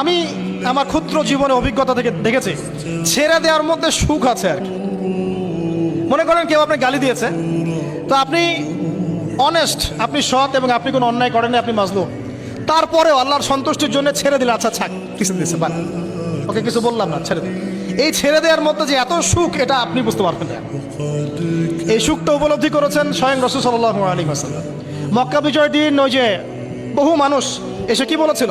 আমি আমার ক্ষুদ্র জীবনে অভিজ্ঞতা থেকে দেখেছি। ছেড়ে দেওয়ার মধ্যে সুখ আছে আর কি। মনে করেন কেউ আপনি গালি দিয়েছে। তো আপনি অনেস্ট আপনি সৎ এবং আপনি কোনো অন্যায় করেননি, আপনি মাজলুম। তারপরেও আল্লাহর সন্তুষ্টির জন্য ছেড়ে দিলে আচ্ছা ছাক কিছু দিয়েছে বান ওকে, কিছু বললাম না, ছেড়ে দিন। এই ছেড়ে দেওয়ার মধ্যে যে এত সুখ, এটা আপনি বুঝতে পারবেন না। এই সুখটা উপলব্ধি করেছেন স্বয়ং রসুল সাল্লাহ আলী হাসাল্লাম মক্কা বিজয় দিন ওই যে বহু মানুষ এসে কি বলেছিল?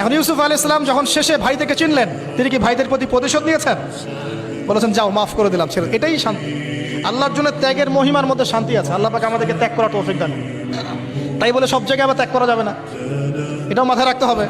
এখন ইউসুফ আলী ইসলাম যখন শেষে ভাই থেকে চিনলেন, তিনি কি ভাইদের প্রতি প্রতিশোধ নিয়েছেন? বলেছেন, যাও, মাফ করে দিলাম ছেলে এটাই শান্তি। আল্লাহর জন্য ত্যাগের মহিমার মধ্যে শান্তি আছে। আল্লাহ পাকে আমাদেরকে ত্যাগ করা তৌফিক দান তাই বলে সব জায়গায় আবার ত্যাগ করা যাবে না। এটাও মাথায় রাখতে হবে।